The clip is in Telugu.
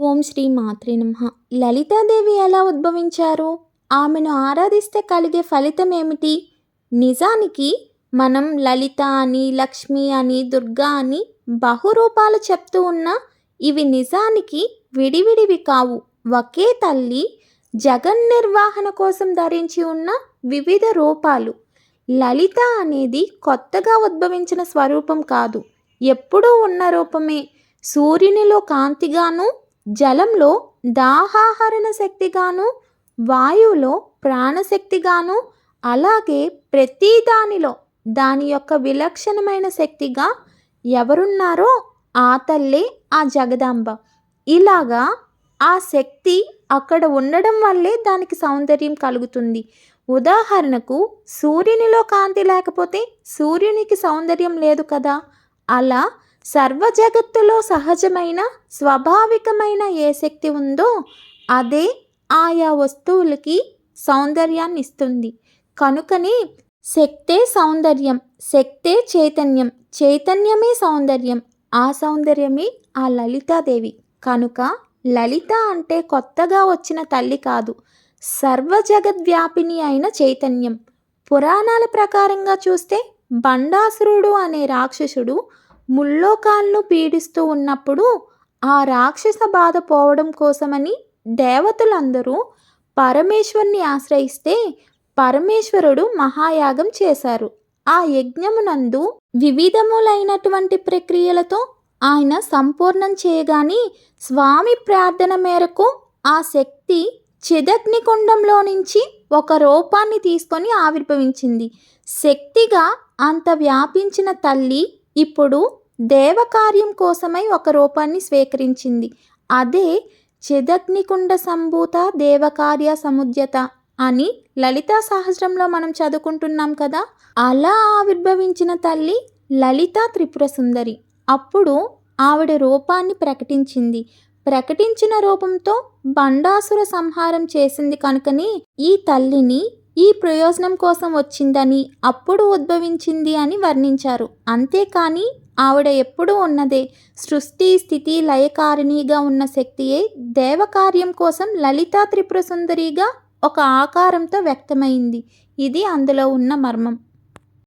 ఓం శ్రీ మాత్రే నమః. లలితాదేవి ఎలా ఉద్భవించారు? ఆమెను ఆరాధిస్తే కలిగే ఫలితం ఏమిటి? నిజానికి మనం లలిత అని లక్ష్మి అని దుర్గా అని బహురూపాలు చెప్తూ ఉన్నా ఇవి నిజానికి విడివిడివి కావు. ఒకే తల్లి జగన్ నిర్వహణ కోసం ధరించి ఉన్న వివిధ రూపాలు. లలిత అనేది కొత్తగా ఉద్భవించిన స్వరూపం కాదు. ఎప్పుడూ ఉన్న రూపమే. సూర్యునిలో కాంతిగాను జలంలో దాహాహరణ శక్తిగాను వాయువులో ప్రాణశక్తిగాను అలాగే ప్రతి దానిలో దాని యొక్క విలక్షణమైన శక్తిగా ఎవరున్నారో ఆ తల్లే ఆ జగదాంబ. ఇలాగా ఆ శక్తి అక్కడ ఉండడం వల్లే దానికి సౌందర్యం కలుగుతుంది. ఉదాహరణకు సూర్యునిలో కాంతి లేకపోతే సూర్యునికి సౌందర్యం లేదు కదా? అలా సర్వ జగత్తులో సహజమైన స్వాభావికమైన ఏ శక్తి ఉందో అదే ఆయా వస్తువులకి సౌందర్యాన్ని ఇస్తుంది. కనుకనే శక్తే సౌందర్యం శక్తే చైతన్యం చైతన్యమే సౌందర్యం ఆ సౌందర్యమే ఆ లలితాదేవి. కనుక లలిత అంటే కొత్తగా వచ్చిన తల్లి కాదు సర్వజగద్వ్యాపిని అయిన చైతన్యం. పురాణాల ప్రకారంగా చూస్తే బండాసురుడు అనే రాక్షసుడు ముల్లోకాలను పీడిస్తూ ఉన్నప్పుడు ఆ రాక్షస బాధ పోవడం కోసమని దేవతలందరూ పరమేశ్వరుని ఆశ్రయిస్తే పరమేశ్వరుడు మహాయాగం చేశారు. ఆ యజ్ఞమునందు వివిధములైనటువంటి ప్రక్రియలతో ఆయన సంపూర్ణం చేయగాని స్వామి ప్రార్థన మేరకు ఆ శక్తి చిదగ్నికుండంలో నుంచి ఒక రూపాన్ని తీసుకొని ఆవిర్భవించింది. శక్తిగా అంత వ్యాపించిన తల్లి ఇప్పుడు దేవకార్యం కోసమై ఒక రూపాన్ని స్వీకరించింది. అదే చిదగ్నికుండ సంభూత దేవకార్య సముద్యత అని లలితా సహస్రంలో మనం చదువుకుంటున్నాం కదా? అలా ఆవిర్భవించిన తల్లి లలితా త్రిపుర సుందరి. అప్పుడు ఆవిడ రూపాన్ని ప్రకటించింది. ప్రకటించిన రూపంతో బండాసుర సంహారం చేసింది కనుకని ఈ తల్లిని ఈ ప్రయోజనం కోసం వచ్చిందని అప్పుడు ఉద్భవించింది అని వర్ణించారు. అంతేకాని ఆవిడ ఎప్పుడూ ఉన్నదే సృష్టి స్థితి లయకారిణిగా ఉన్న శక్తియే దేవకార్యం కోసం లలితా త్రిపుర సుందరిగా ఒక ఆకారంతో వ్యక్తమైంది. ఇది అందులో ఉన్న మర్మం.